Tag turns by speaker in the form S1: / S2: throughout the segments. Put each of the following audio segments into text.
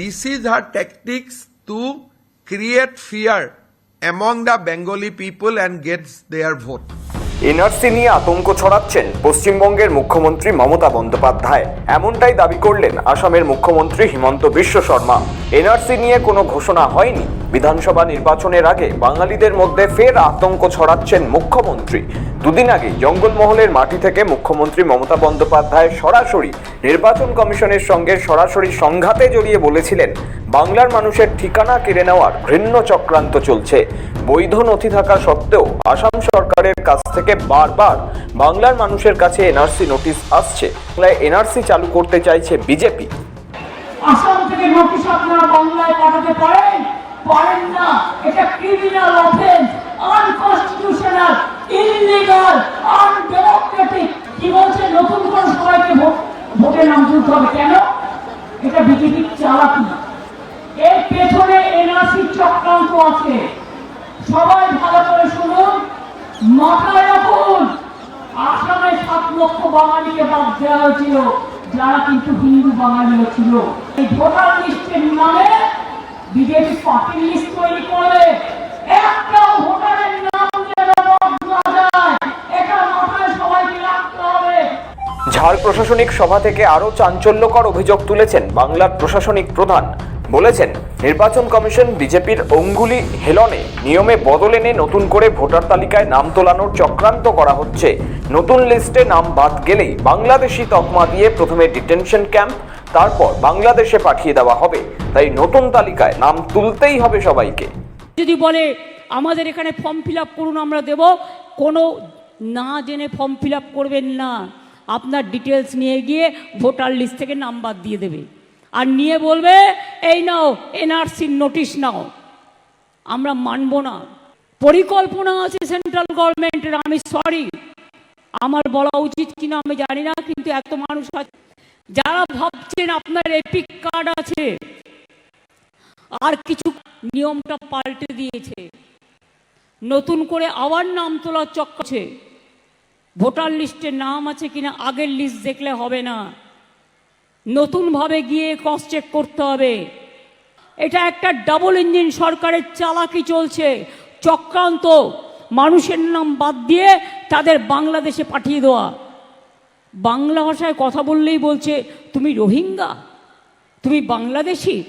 S1: this is her tactics to create fear among the Bengali people and gets their vote.
S2: NRC নিয়ে আতঙ্ক ছড়াচ্ছেন পশ্চিমবঙ্গের মুখ্যমন্ত্রী মমতা বন্দ্যোপাধ্যায়। এমনটাই দাবি করলেন আসামের মুখ্যমন্ত্রী হিমন্ত বিশ্ব শর্মা। এনআরসি নিয়ে কোনো ঘোষণা হয়নি। বিধানসভা নির্বাচনের আগে বাঙালিদের মধ্যে ফের আতঙ্ক ছড়াচ্ছেন মুখ্যমন্ত্রী। দুদিন আগে জঙ্গলমহলের মাটি থেকে মুখ্যমন্ত্রী মমতা বন্দ্যোপাধ্যায় সরাসরি নির্বাচন কমিশনের সঙ্গে সরাসরি সংঘাতে জড়িয়ে বলেছিলেন বাংলার মানুষের ঠিকানা কেড়ে নেওয়ার ঘৃণ্য চক্রান্ত চলছে। বৈধ নথি থাকা সত্ত্বেও আসাম সরকারের কাছ থেকে বারবার বাংলার মানুষের কাছে এনআরসি নোটিশ আসছে। বাংলায় এনআরসি চালু করতে চাইছে বিজেপি।
S3: আসাম থেকে নোটিশ আপনারা বাংলায় পাঠাতে পারেন? পারেন না। এটা criminal offence unconstitutional illegal undemocratic কি বলছে? নতুন করে সবাইকে ভোটে নাম তুলতে হবে। কেন? এটা বিজেপির চালাকি। এর পেছনে এনআরসি চক্রান্ত আছে। সবাই ভালো করে শুনুন। মাথায় রাখুন। আসামে সাত লক্ষ বাঙালিকে বাদ দেওয়া হয়েছিল, যারা কিন্তু হিন্দু বাঙালিও ছিল। এই ভোটার লিস্টের নামে বিজেপি লিস্ট তৈরি একটাও ভোটারের নাম
S2: ঝাড় প্রশাসনিক সভা থেকে আরও চাঞ্চল্যকর অভিযোগ তুলেছেন বাংলার প্রশাসনিক প্রধান। বলেছেন নির্বাচন কমিশন বিজেপির অঙ্গুলি হেলনে নিয়মে বদল এনে নতুন করে ভোটার তালিকায় নাম তোলানোর চক্রান্ত করা হচ্ছে। নতুন লিস্টে নাম বাদ গেলেই বাংলাদেশি তকমা দিয়ে প্রথমে ডিটেনশন ক্যাম্প, তারপর বাংলাদেশে পাঠিয়ে দেওয়া হবে। তাই নতুন তালিকায় নাম তুলতেই হবে সবাইকে।
S4: যদি বলে, আমাদের এখানে ফর্ম ফিল করুন, আমরা দেব, কোনো না জেনে ফর্ম ফিল করবেন না। আপনার ডিটেলস নিয়ে গিয়ে ভোটার লিস্ট থেকে নাম্বার দিয়ে দেবে। আর নিয়ে বলবে, এই নাও এনআরসির নোটিশ নাও। আমরা মানব না। পরিকল্পনা আছে সেন্ট্রাল গভর্নমেন্টের, আমি সরি। আমার বলা উচিত কিনা আমি জানি না, কিন্তু এত মানুষ আছে। যারা ভাবছেন আপনার এপিক কার্ড আছে, আর কিছু নিয়মটা পাল্টে দিয়েছে, নতুন করে আবার নাম তোলার চক্কছে ভোটার লিস্টে নাম আছে কিনা, আগের লিস্ট দেখলে হবে না। নতুনভাবে গিয়ে ক্রস চেক করতে হবে। এটা একটা ডাবল ইঞ্জিন সরকারের চালাকি চলছে। চক্রান্ত। মানুষের নাম বাদ দিয়ে তাদের বাংলাদেশে পাঠিয়ে দেওয়া। বাংলা ভাষায় কথা বললেই বলছে, তুমি রোহিঙ্গা? তুমি বাংলাদেশি?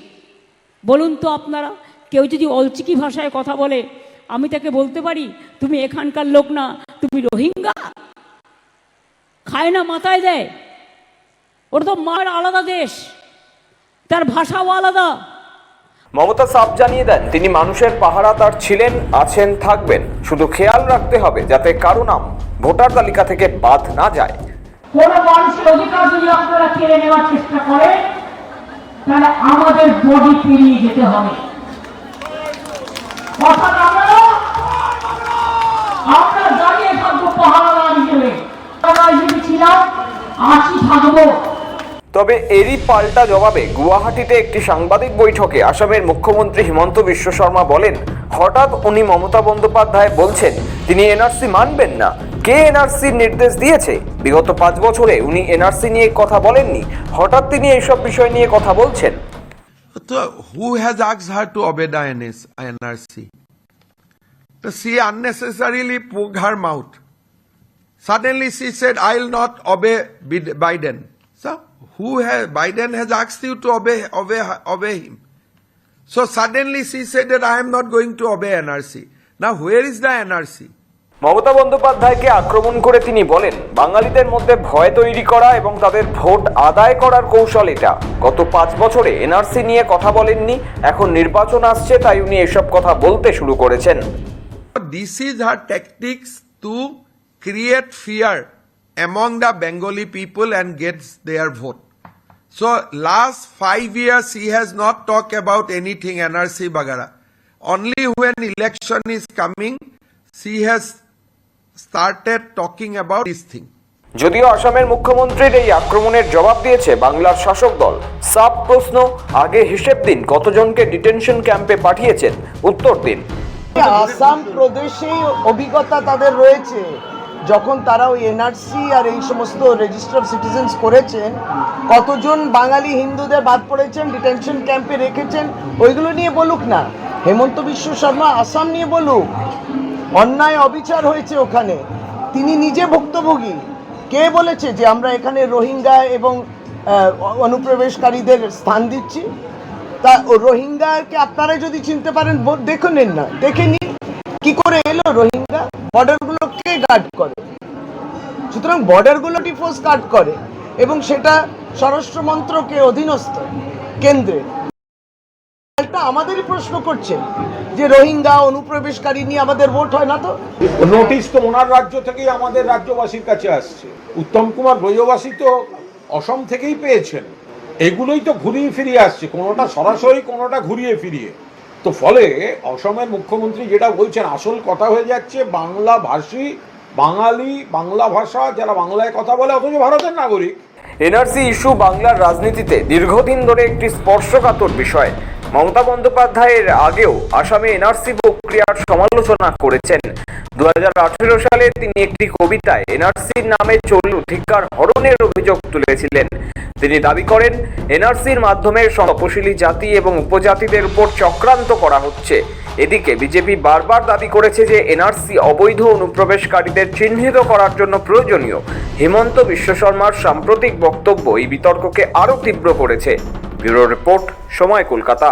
S4: বলুন তো আপনারা, কেউ যদি অলচিকি ভাষায় কথা বলে, আমি তাকে বলতে পারি, তুমি এখানকার লোক না, তুমি রোহিঙ্গা? খায় না, মাথায় দেয়। ওটা তো মার আলাদা দেশ তার ভাষাও আলাদা।
S2: মমতা সাফ জানিয়ে দেন তিনি মানুষের পাহারা তার ছিলেন আছেন থাকবেন। শুধু খেয়াল রাখতে হবে যাতে কারও নাম ভোটার তালিকা থেকে বাদ না যায়।
S3: কোন মানুষের অধিকার যদি আপনারা কেড়ে নেওয়ার চেষ্টা করেন তাহলে আমাদের বডি পেরিয়ে যেতে হবে। অর্থাৎ আমরা আমরা দাঁড়িয়ে থাকব পাহাড়াদার হিসেবে পাহাড়া হিসেবে ছিলাম আছি থাকব।
S2: তবে এরই পাল্টা জবাবে গুয়াহাটিতে একটি সাংবাদিক বৈঠকে আসামের মুখ্যমন্ত্রী হিমন্ত বিশ্ব শর্মা বলেন হঠাৎ উনি মমতা বন্দ্যোপাধ্যায় বলছেন তিনি এনআরসি মানবেন না কে এনআরসির নির্দেশ দিয়েছে বিগত পাঁচ বছরে উনি এনআরসি নিয়ে কথা বলেননি হঠাৎ তিনি এইসব বিষয় নিয়ে কথা বলছেন
S1: So, who has asked her to obey the NS NRC? So she unnecessarily poked her mouth. Suddenly she said, I'll not obey Bid- Biden. who has Biden has asked you to obey obey obey him. So suddenly she said that I am not going to obey NRC. Now where is the NRC?
S2: Mamata বন্দ্যোপাধ্যায়কে আক্রমণ করে তিনি বলেন বাঙালিদের মধ্যে ভয় তৈরি করা এবং তাদের ভোট আদায় করার কৌশল এটা গত পাঁচ বছরে এনআরসি নিয়ে কথা বলেননি এখন নির্বাচন আসছে তাই উনি এসব কথা বলতে শুরু করেছেন
S1: this is her tactics to create fear among the Bengali people and gets their vote. So last five years she has not talked about anything NRC Bagara. Only when election is coming, she has started talking about this thing.
S2: যদিও আসামের মুখ্যমন্ত্রীর এই আক্রমণের জবাব দিয়েছে বাংলার শাসক দল সাব প্রশ্ন আগে হিসেব দিন কতজনকে ডিটেনশন ক্যাম্পে পাঠিয়েছেন উত্তর দিন
S5: আসাম প্রদেশে অভিজ্ঞতা তাদের রয়েছে যখন তারা ওই এনআরসি আর এই সমস্ত রেজিস্টার সিটিজেন্স করেছেন, কতজন বাঙালি হিন্দুদের বাদ পড়েছেন ডিটেনশন ক্যাম্পে রেখেছেন, ওইগুলো নিয়ে বলুক না। হেমন্ত বিশ্ব শর্মা আসাম নিয়ে বলুক, অন্যায় অবিচার হয়েছে ওখানে। তিনি নিজে ভুক্তভোগী। কে বলেছে যে আমরা এখানে রোহিঙ্গা এবং অনুপ্রবেশকারীদের স্থান দিচ্ছি? তা রোহিঙ্গাকে আপনারা যদি চিনতে পারেন দেখে নিন না। দেখে নিন। কি করে এলো রোহিঙ্গা? বর্ডারগুলো কে গার্ড করে। সুতরাং বর্ডারগুলো টিফোর্স গার্ড করে এবং সেটা স্বরাষ্ট্র মন্ত্রকে অধীনস্থ কেন্দ্রে। আমাদেরই প্রশ্ন করছে যে রোহিঙ্গা অনুপ্রবেশকারী নিয়ে আমাদের ভোট হয় না তো?
S6: নোটিশ তো ওনার রাজ্য থেকেই আমাদের রাজ্যবাসীর কাছে আসছে। উত্তম কুমার ব্রজবাসী তো অসম থেকেই পেয়েছেন। এগুলোই তো ঘুরিয়ে ফিরিয়ে আসছে, কোনোটা সরাসরি, কোনোটা ঘুরিয়ে ফিরিয়ে। তো ফলে অসমের মুখ্যমন্ত্রী যেটা বলছেন, আসল কথা হয়ে যাচ্ছে বাংলা ভাষী, বাঙালি, বাংলা ভাষা, যারা বাংলায় কথা বলে, অথচ ভারতের নাগরিক।
S2: এনআরসি ইস্যু বাংলার রাজনীতিতে দীর্ঘদিন ধরে একটি স্পর্শকাতর বিষয়। মমতা বন্দ্যোপাধ্যায়ের আগেও আসামে এনআরসি প্রক্রিয়ার সমালোচনা করেছেন। দু সালে তিনি একটি কবিতায় এনআরসির নামে চলু ধিক্কার হরণের অভিযোগ তুলেছিলেন। তিনি দাবি করেন এনআরসির মাধ্যমে তপশিলি জাতি এবং উপজাতিদের উপর চক্রান্ত করা হচ্ছে। এদিকে বিজেপি বারবার দাবি করেছে যে এনআরসি অবৈধ অনুপ্রবেশকারীদের চিহ্নিত করার জন্য প্রয়োজনীয়। হিমন্ত বিশ্ব শর্মার সাম্প্রতিক বক্তব্য এই বিতর্ককে আরও তীব্র করেছে। ব্যুরো রিপোর্ট সময় কলকাতা।